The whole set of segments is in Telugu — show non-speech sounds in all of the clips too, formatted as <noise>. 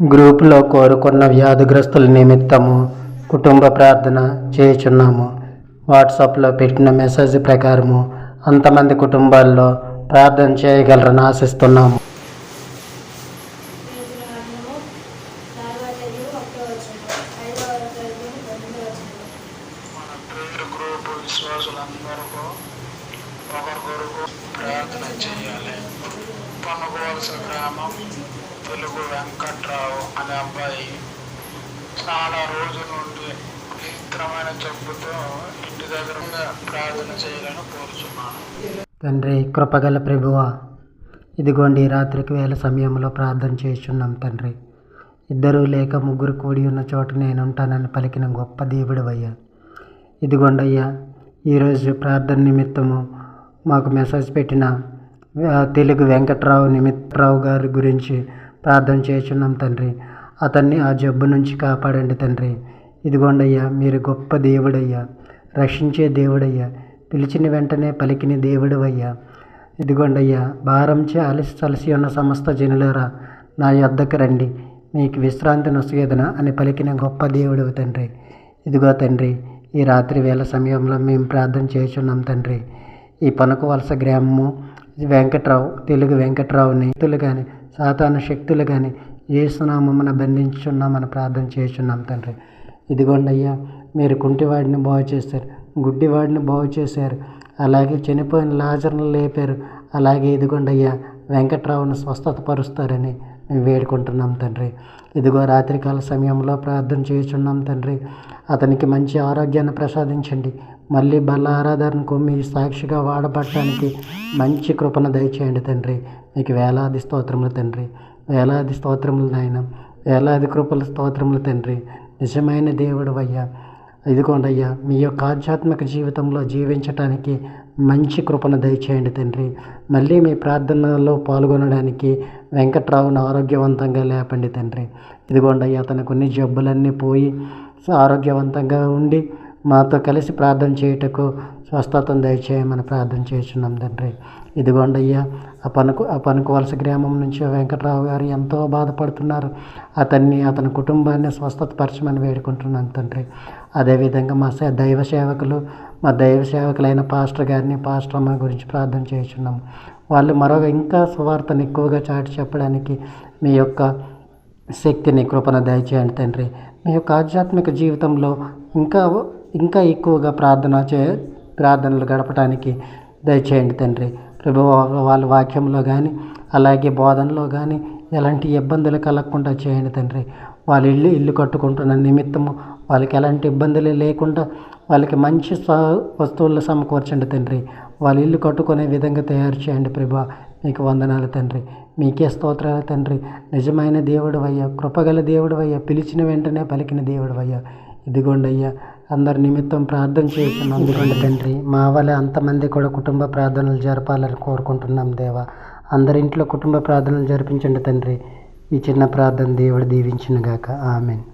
గ్రూపులో కోరుకున్న వ్యాధిగ్రస్తుల నిమిత్తము కుటుంబ ప్రార్థన చేయుచున్నాము. వాట్సాప్లో పెట్టిన మెసేజ్ ప్రకారము అంతమంది కుటుంబాల్లో ప్రార్థన చేయగలరని ఆశిస్తున్నాము. ప్రార్థన చేయాలి. గ్రామం తెలుగు వెంకట్రావు అనే అబ్బాయి చాలా రోజుల నుండి విచిత్రమైన జబ్బుతో ఇంటి దగ్గర ప్రార్థన చేయాలని కోరుచున్నాను. తండ్రి కృపగల ప్రభువ ఇదిగోండి రాత్రికి వేల సమయంలో ప్రార్థన చేస్తున్నాం తండ్రి. ఇద్దరు లేక ముగ్గురు కూడి ఉన్న చోట నేను ఉంటానని పలికిన గొప్ప దేవుడు అయ్యా ఇదిగోండి అయ్యా ఈరోజు ప్రార్థన నిమిత్తము మాకు మెసేజ్ పెట్టిన తెలుగు వెంకట్రావు నిమిత్రావు గారి గురించి ప్రార్థన చేస్తున్నాం తండ్రి. అతన్ని ఆ జబ్బు నుంచి కాపాడండి తండ్రి. ఇదిగోండి అయ్యా మీరు గొప్ప దేవుడయ్యా. రక్షించే దేవుడయ్యా. పిలిచిన వెంటనే పలికిన దేవుడు అయ్యా ఇదిగోండయ్యా భారంచే అలసి తలసి ఉన్న సమస్త జనులారా నా యొద్దకు రండి. మీకు విశ్రాంతి నొసగేదనా అని పలికిన గొప్ప దేవుడు తండ్రి. ఇదిగో తండ్రి ఈ రాత్రి వేళ సమయంలో మేము ప్రార్థన చేస్తున్నాం తండ్రి. ఈ పనకు వలస గ్రామము వెంకట్రావు తెలుగు వెంకట్రావుని తెలుగు కానీ సాతాన శక్తులు కానీ ఏసునామమున బంధించున్నామని ప్రార్థన చేస్తున్నాం తండ్రి. ఇదిగోండయ్యా మీరు కుంటివాడిని బాగు చేశారు గుడ్డివాడిని బాగు చేశారు అలాగే చనిపోయిన లాజర్ను లేపారు అలాగే ఇదిగోండయ్యా వెంకట్రావును స్వస్థత పరుస్తారని మేము వేడుకుంటున్నాం తండ్రి. ఇదిగో రాత్రికాల సమయంలో ప్రార్థన చేస్తున్నాం తండ్రి. అతనికి మంచి ఆరోగ్యాన్ని ప్రసాదించండి మళ్ళీ బల్ల ఆరాధనకు మీ సాక్షిగా వాడబడటానికి మంచి కృపను దయచేయండి తండ్రి. మీకు వేలాది స్తోత్రములు తండ్రి. వేలాది స్తోత్రములు నాయన. వేలాది కృపల స్తోత్రములు తండ్రి. నిజమైన దేవుడు అయ్యా. ఇదిగోండి అయ్యా మీ యొక్క ఆధ్యాత్మిక జీవితంలో జీవించటానికి మంచి కృపను దయచేయండి తండ్రి. మళ్ళీ మీ ప్రార్థనలో పాల్గొనడానికి వెంకట్రావును ఆరోగ్యవంతంగా లేపండి తండ్రి. ఇదిగోండి అయ్యా కొన్ని జబ్బులన్నీ పోయి ఆరోగ్యవంతంగా ఉండి మాతో కలిసి ప్రార్థన చేయుటకు స్వస్థతను దయచేయమని ప్రార్థన చేస్తున్నాం తండ్రి. ఇదిగోండి అయ్యా ఆ పనుకు ఆ పనుకు వలస గ్రామం నుంచి వెంకట్రావు గారు ఎంతో బాధపడుతున్నారు. అతన్ని అతని కుటుంబాన్ని స్వస్థతపరచమని వేడుకుంటున్నాను తండ్రి. అదేవిధంగా మా దైవ సేవకులు మా దైవ సేవకులైన పాస్టర్ గారిని పాస్టర్ అమ్మ గురించి ప్రార్థన చేస్తున్నాము వాళ్ళు మరొక ఇంకా సువార్తను ఎక్కువగా చాటి చెప్పడానికి మీ యొక్క శక్తిని కృపణ దయచేయండి తండ్రి. మీ యొక్క ఆధ్యాత్మిక జీవితంలో ఇంకా ఇంకా ఎక్కువగా ప్రార్థన చే ప్రార్థనలు గడపడానికి దయచేయండి తండ్రి. ప్రభు వాళ్ళ వాక్యంలో కానీ అలాగే బోధనలో కానీ ఎలాంటి ఇబ్బందులు కలగకుండా చేయండి తండ్రి. వాళ్ళ ఇల్లు ఇల్లు కట్టుకుంటున్న నిమిత్తము వాళ్ళకి ఎలాంటి ఇబ్బందులు లేకుండా వాళ్ళకి మంచి స్వ వస్తువులు సమకూర్చండి తండ్రి. వాళ్ళ ఇల్లు కట్టుకునే విధంగా తయారు చేయండి ప్రభా మీకు వందనాలు తండ్రి. మీకే స్తోత్రాలు తండ్రి. నిజమైన దేవుడు అయ్యా కృపగల దేవుడు అయ్యా పిలిచిన వెంటనే పలికిన దేవుడు అయ్యా. ఇదిగోండి అయ్యా అందరి నిమిత్తం ప్రార్థన చేస్తున్నాం <laughs> తండ్రి మా వల్ల అంతమంది కూడా కుటుంబ ప్రార్థనలు జరపాలని కోరుకుంటున్నాం దేవా. అందరింట్లో కుటుంబ ప్రార్థనలు జరిపించండి తండ్రి. ఈ చిన్న ప్రార్థన దేవుడు దీవించిన గాక ఆమెన్.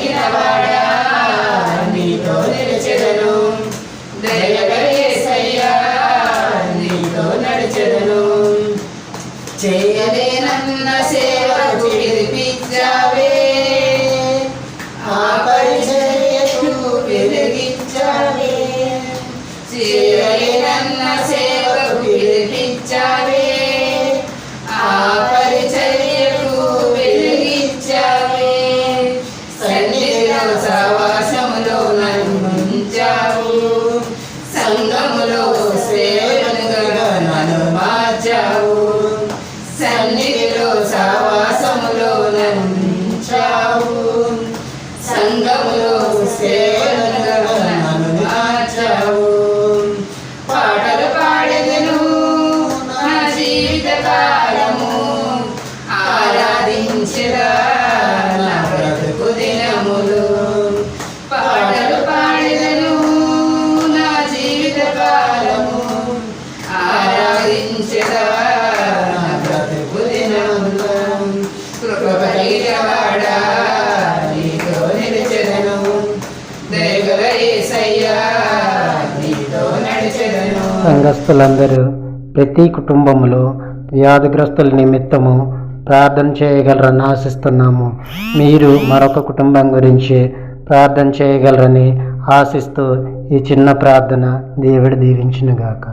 Quita ಮಂಜಿರು ಸಾ సంఘస్థులందరూ ప్రతి కుటుంబంలో వ్యాధిగ్రస్తుల నిమిత్తము ప్రార్థన చేయగలరని ఆశిస్తున్నాము. మీరు మరొక కుటుంబం గురించి ప్రార్థన చేయగలరని ఆశిస్తూ ఈ చిన్న ప్రార్థన దేవుడు దీవించినగాక.